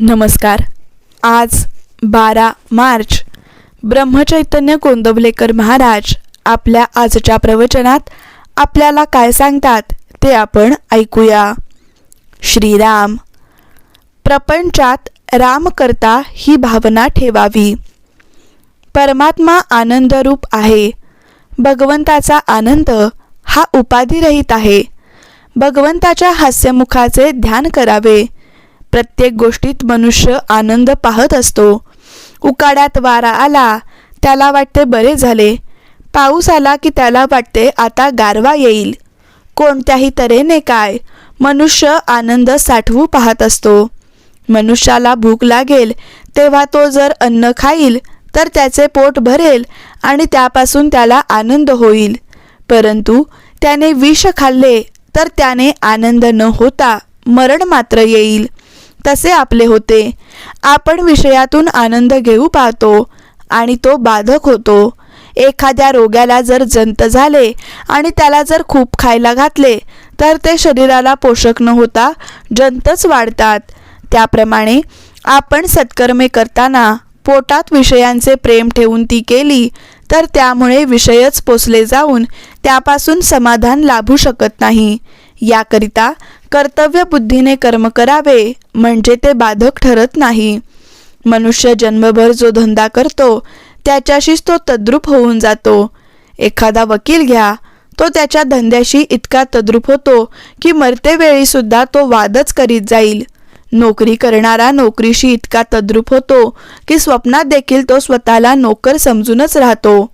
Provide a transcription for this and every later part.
नमस्कार. आज बारा मार्च. ब्रह्मचैतन्य कोंदवलेकर महाराज आपल्या आजच्या प्रवचनात आपल्याला काय सांगतात ते आपण ऐकूया. श्रीराम. प्रपंचात राम करता ही भावना ठेवावी. परमात्मा आनंदरूप आहे. भगवंताचा आनंद हा उपाधिरहित आहे. भगवंताच्या हास्यमुखाचे ध्यान करावे. प्रत्येक गोष्टीत मनुष्य आनंद पाहत असतो. उकाड्यात वारा आला त्याला वाटते बरे झाले. पाऊस आला की त्याला वाटते आता गारवा येईल. कोणत्याही तऱ्हेने काय मनुष्य आनंद साठवू पाहत असतो. मनुष्याला भूक लागेल तेव्हा तो जर अन्न खाईल तर त्याचे पोट भरेल आणि त्यापासून त्याला आनंद होईल. परंतु त्याने विष खाल्ले तर त्याने आनंद न होता मरण मात्र येईल. तसे आपले होते. आपण विषयातून आनंद घेऊ पाहतो आणि तो बाधक होतो. एखाद्या रोग्याला जर जंत झाले आणि त्याला जर खूप खायला घातले तर ते शरीराला पोषक न होता जंतच वाढतात. त्याप्रमाणे आपण सत्कर्मे करताना पोटात विषयांचे प्रेम ठेवून ती केली तर त्यामुळे विषयच पोचले जाऊन त्यापासून समाधान लाभू शकत नाही. याकरिता कर्तव्य बुद्धीने कर्म करावे म्हणजे ते बाधक ठरत नाही. मनुष्य जन्मभर जो धंदा करतो त्याच्याशीच तो तद्रूप होऊन जातो. एखादा वकील घ्या तो त्याच्या धंद्याशी इतका तद्रूप होतो की मरते वेळीसुद्धा तो वादच करीत जाईल. नोकरी करणारा नोकरीशी इतका तद्रूप होतो की स्वप्नात देखील तो स्वतःला नोकर समजूनच राहतो.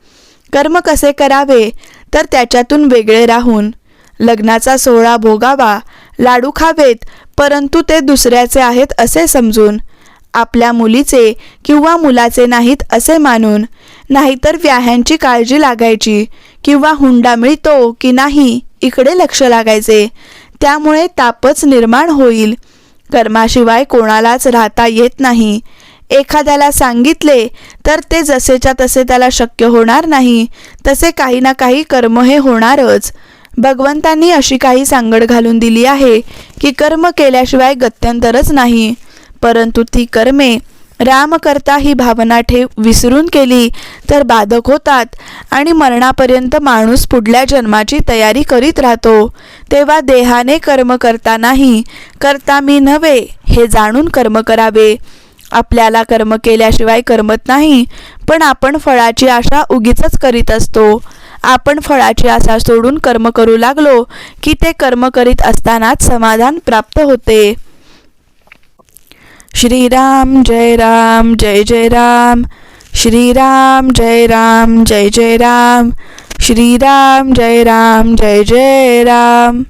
कर्म कसे करावे तर त्याच्यातून वेगळे राहून. लग्नाचा सोहळा भोगावा लाडू खावेत परंतु ते दुसऱ्याचे आहेत असे समजून. आपल्या मुलीचे किंवा मुलाचे नाहीत असे मानून नाहीतर व्याह्यांची काळजी लागायची किंवा हुंडा मिळतो की नाही इकडे लक्ष लागायचे. त्यामुळे तापच निर्माण होईल. कर्माशिवाय कोणालाच राहता येत नाही. एखाद्याला सांगितले तर ते जसेच्या तसे त्याला शक्य होणार नाही तसे काही ना काही कर्म हे होणारच. भगवंतांनी अशी काही सांगड घालून दिली आहे की कर्म केल्याशिवाय गत्यंतरच नाही. परंतु ती कर्मे राम करता ही भावना ठेव विसरून केली तर बाधक होतात आणि मरणापर्यंत माणूस पुढल्या जन्माची तयारी करीत राहतो. तेव्हा देहाने कर्म करता नाही करता मी नव्हे हे जाणून कर्म करावे. आपल्याला कर्म केल्याशिवाय करमत नाही पण आपण फळाची आशा उगीच करीत असतो. आपण फळाची आशा सोडून कर्म करू लागलो की ते कर्म करीत असतानाच समाधान प्राप्त होते. श्रीराम जय राम जय जय राम. श्रीराम जय राम जय जय राम. श्रीराम जय राम जय जय राम.